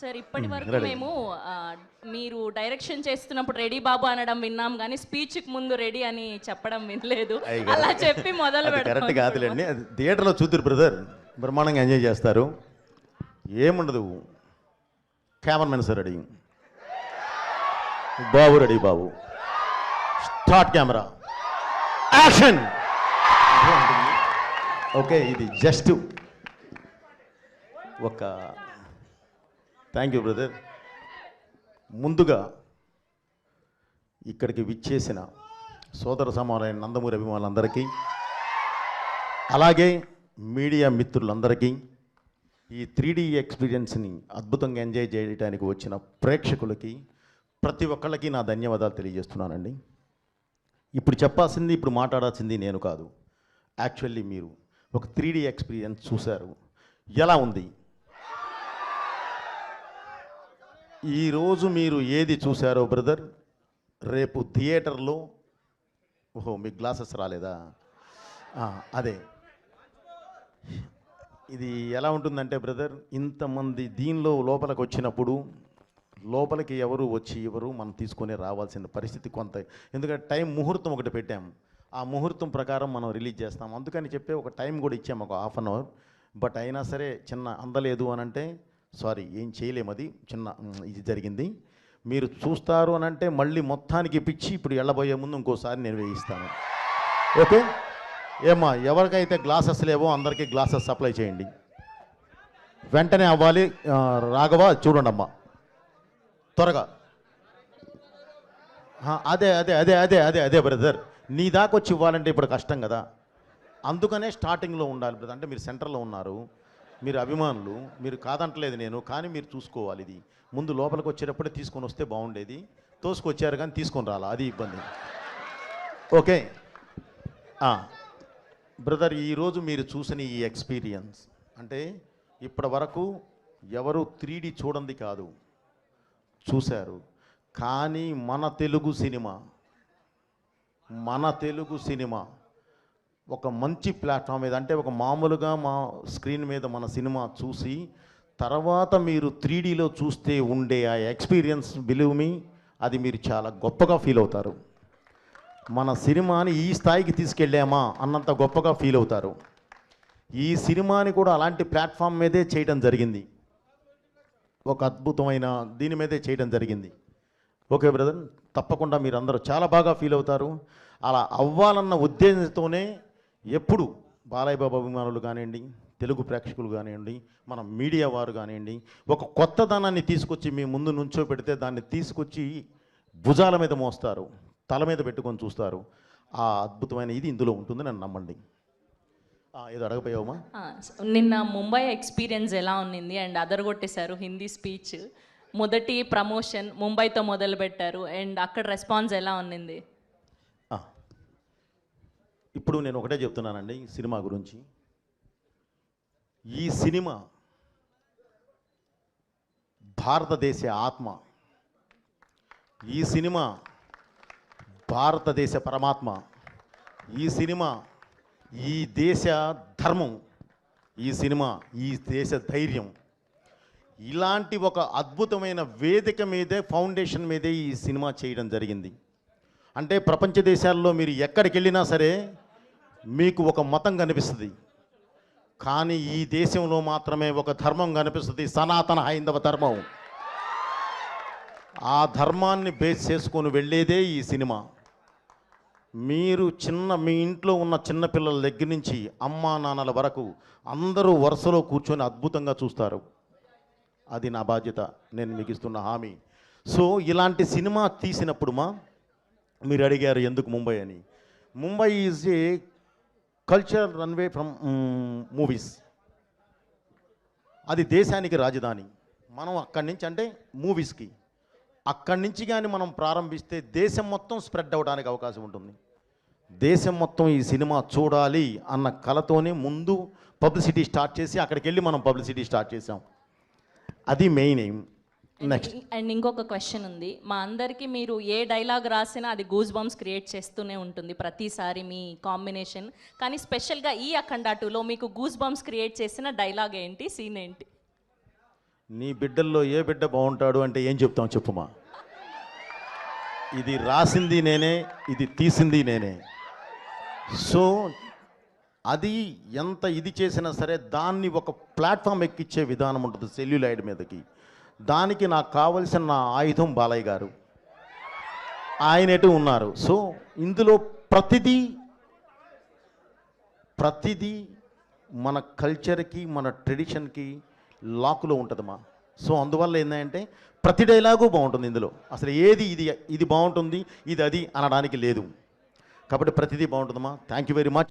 Sir ఇప్పటి వరకు. మేము మీరు డైరెక్షన్ చేస్తున్నప్పుడు రెడీ బాబు అనడం విన్నాం కానీ స్పీచ్కి ముందు రెడీ అని చెప్పడం వినలేదు. అలా చెప్పి మొదలు కరెక్ట్ కాదులేండి. అది థియేటర్లో చూద్దరు బ్రదర్. బ్రహ్మాండంగా ఎంజాయ్ చేస్తారు. ఏముండదు. Cameraman sir ready. బాబు రెడీ బాబు. Start camera. యాక్షన్! ఓకే ఇది జస్ట్ ఒక థ్యాంక్ యూ బ్రదర్ ముందుగా ఇక్కడికి విచ్చేసిన సోదర సమాలైన నందమూరి అభిమానులందరికీ అలాగే మీడియా మిత్రులందరికీ ఈ త్రీ డీ ఎక్స్పీరియన్స్ని అద్భుతంగా ఎంజాయ్ చేయడానికి వచ్చిన ప్రేక్షకులకి ప్రతి ఒక్కళ్ళకి నా ధన్యవాదాలు తెలియజేస్తున్నానండి. ఇప్పుడు చెప్పాల్సింది ఇప్పుడు మాట్లాడాల్సింది నేను కాదు. యాక్చువల్లీ మీరు ఒక త్రీ డీ ఎక్స్పీరియన్స్ చూశారు. ఎలా ఉంది? ఈరోజు మీరు ఏది చూశారో బ్రదర్? రేపు థియేటర్లో ఓహో మీ గ్లాసెస్ రాలేదా? అదే. ఇది ఎలా ఉంటుందంటే బ్రదర్ ఇంతమంది దీనిలో లోపలికి వచ్చినప్పుడు లోపలికి ఎవరు వచ్చి ఎవరు మనం తీసుకొని రావాల్సిన పరిస్థితి కొంత. ఎందుకంటే టైం ముహూర్తం ఒకటి పెట్టాం. ఆ ముహూర్తం ప్రకారం మనం రిలీజ్ చేస్తాం. అందుకని చెప్పి ఒక టైం కూడా ఇచ్చాము ఒక హాఫ్ అన్ అవర్. బట్ అయినా సరే చిన్న అందలేదు అని అంటే సారీ ఏం చేయలేము అది. చిన్న ఇది జరిగింది. మీరు చూస్తారు అని అంటే మళ్ళీ మొత్తానికి పిచ్చి ఇప్పుడు వెళ్ళబోయే ముందు ఇంకోసారి నేను వేయిస్తాను. ఓకే? ఏమ్మా ఎవరికైతే గ్లాసెస్ లేవో అందరికీ గ్లాసెస్ సప్లై చేయండి. వెంటనే అవ్వాలి. రాఘవ చూడండి అమ్మా. త్వరగా. అదే అదే అదే అదే అదే అదే బ్రదర్ నీ దాకా వచ్చి ఇవ్వాలంటే ఇప్పుడు కష్టం కదా. అందుకనే స్టార్టింగ్లో ఉండాలి బ్రదర్ అంటే మీరు సెంటర్లో ఉన్నారు. మీరు అభిమానులు మీరు కాదంటలేదు నేను కానీ మీరు చూసుకోవాలి ఇది. ముందు లోపలికి వచ్చేటప్పుడే తీసుకొని వస్తే బాగుండేది. తోసుకొచ్చారు కానీ తీసుకొని రాలా అది ఇబ్బంది. ఓకే. బ్రదర్ ఈరోజు మీరు చూసిన ఈ ఎక్స్పీరియన్స్ అంటే ఇప్పటి వరకు ఎవరు త్రీ చూడండి కాదు. చూశారు. కానీ మన తెలుగు సినిమా మన తెలుగు సినిమా ఒక మంచి ప్లాట్ఫామ్ మీద అంటే ఒక మామూలుగా మా స్క్రీన్ మీద మన సినిమా చూసి తర్వాత మీరు త్రీడీలో చూస్తే ఉండే ఆ ఎక్స్పీరియన్స్ బిలీవ్ మీ అది మీరు చాలా గొప్పగా ఫీల్ అవుతారు. మన సినిమాని ఈ స్థాయికి తీసుకెళ్ళామా అన్నంత గొప్పగా ఫీల్ అవుతారు. ఈ సినిమాని కూడా అలాంటి ప్లాట్ఫామ్ మీదే చేయడం జరిగింది. ఒక అద్భుతమైన దీని మీదే చేయడం జరిగింది. ఓకే బ్రదర్ తప్పకుండా మీరు అందరూ చాలా బాగా ఫీల్ అవుతారు. అలా అవ్వాలన్న ఉద్దేశంతోనే ఎప్పుడు బాలయ్య బాబు అభిమానులు కానివ్వండి తెలుగు ప్రేక్షకులు కానివ్వండి మన మీడియా వారు కానివ్వండి ఒక కొత్తదనాన్ని తీసుకొచ్చి మీ ముందు నుంచో పెడితే దాన్ని తీసుకొచ్చి భుజాల మీద మోస్తారు తల మీద పెట్టుకొని చూస్తారు. ఆ అద్భుతమైన ఇది ఇందులో ఉంటుంది నన్ను నమ్మండి. ఏదో అడగపోయావమ్మా? నిన్న ముంబై ఎక్స్పీరియన్స్ ఎలా ఉన్నింది? అండ్ అదరగొట్టేశారు హిందీ స్పీచ్. మొదటి ప్రమోషన్ ముంబైతో మొదలు పెట్టారు అండ్ అక్కడ రెస్పాన్స్ ఎలా ఉన్నింది. ఇప్పుడు నేను ఒకటే చెప్తున్నానండి ఈ సినిమా గురించి. ఈ సినిమా భారతదేశ ఆత్మ. ఈ సినిమా భారతదేశ పరమాత్మ. ఈ సినిమా ఈ దేశ ధర్మం. ఈ సినిమా ఈ దేశ ధైర్యం. ఇలాంటి ఒక అద్భుతమైన వేదిక మీదే ఫౌండేషన్ మీదే ఈ సినిమా చేయడం జరిగింది. అంటే ప్రపంచ దేశాల్లో మీరు ఎక్కడికి వెళ్ళినా సరే మీకు ఒక మతం కనిపిస్తుంది. కానీ ఈ దేశంలో మాత్రమే ఒక ధర్మం కనిపిస్తుంది. సనాతన హైందవ ధర్మం. ఆ ధర్మాన్ని బేస్ చేసుకొని వెళ్ళేదే ఈ సినిమా. మీరు చిన్న మీ ఇంట్లో ఉన్న చిన్న పిల్లల దగ్గర నుంచి అమ్మా నాన్నల వరకు అందరూ వరుసలో కూర్చొని అద్భుతంగా చూస్తారు. అది నా బాధ్యత. నేను మీకు ఇస్తున్న హామీ. సో ఇలాంటి సినిమా తీసినప్పుడు మా మీరు అడిగారు ఎందుకు ముంబై అని. Mumbai is a culture runway from movies అది దేశానికి రాజధాని. మనం అక్కడి నుంచి అంటే మూవీస్కి అక్కడి నుంచి కానీ మనం ప్రారంభిస్తే దేశం మొత్తం స్ప్రెడ్ అవ్వడానికి అవకాశం ఉంటుంది. దేశం మొత్తం ఈ సినిమా చూడాలి అన్న కలతోనే ముందు పబ్లిసిటీ స్టార్ట్ చేసి అక్కడికి వెళ్ళి మనం పబ్లిసిటీ స్టార్ట్ చేసాం అది మెయిన్ ఎయిమ్ నెక్స్ట్ అండ్ ఇంకొక క్వశ్చన్ ఉంది. మా అందరికీ మీరు ఏ డైలాగ్ రాసినా అది గూస్ బంప్స్ క్రియేట్ చేస్తూనే ఉంటుంది ప్రతిసారి మీ కాంబినేషన్ కానీ స్పెషల్గా ఈ అఖండ టూలో మీకు గూస్ బంప్స్ క్రియేట్ చేసిన డైలాగ్ ఏంటి? సీన్ ఏంటి? నీ బిడ్డల్లో ఏ బిడ్డ బాగుంటాడు అంటే ఏం చెప్తాం చెప్పుమా? ఇది రాసింది నేనే ఇది తీసింది నేనే. సో అది ఎంత ఇది చేసినా సరే దాన్ని ఒక ప్లాట్ఫామ్ ఎక్కిచ్చే విధానం ఉంటుంది సెల్యులాయిడ్ మీదకి. దానికి నాకు కావలసిన నా ఆయుధం బాలయ్య గారు. ఆయన ఎటు ఉన్నారు? సో ఇందులో ప్రతిదీ ప్రతిదీ మన కల్చర్కి మన ట్రెడిషన్కి లాకులో ఉంటుందమ్మా. సో అందువల్ల ఏంటంటే ప్రతి డైలాగు బాగుంటుంది ఇందులో. అసలు ఏది ఇది ఇది బాగుంటుంది ఇది అది అనడానికి లేదు. కాబట్టి ప్రతిదీ బాగుంటుందమ్మా. Thank you very much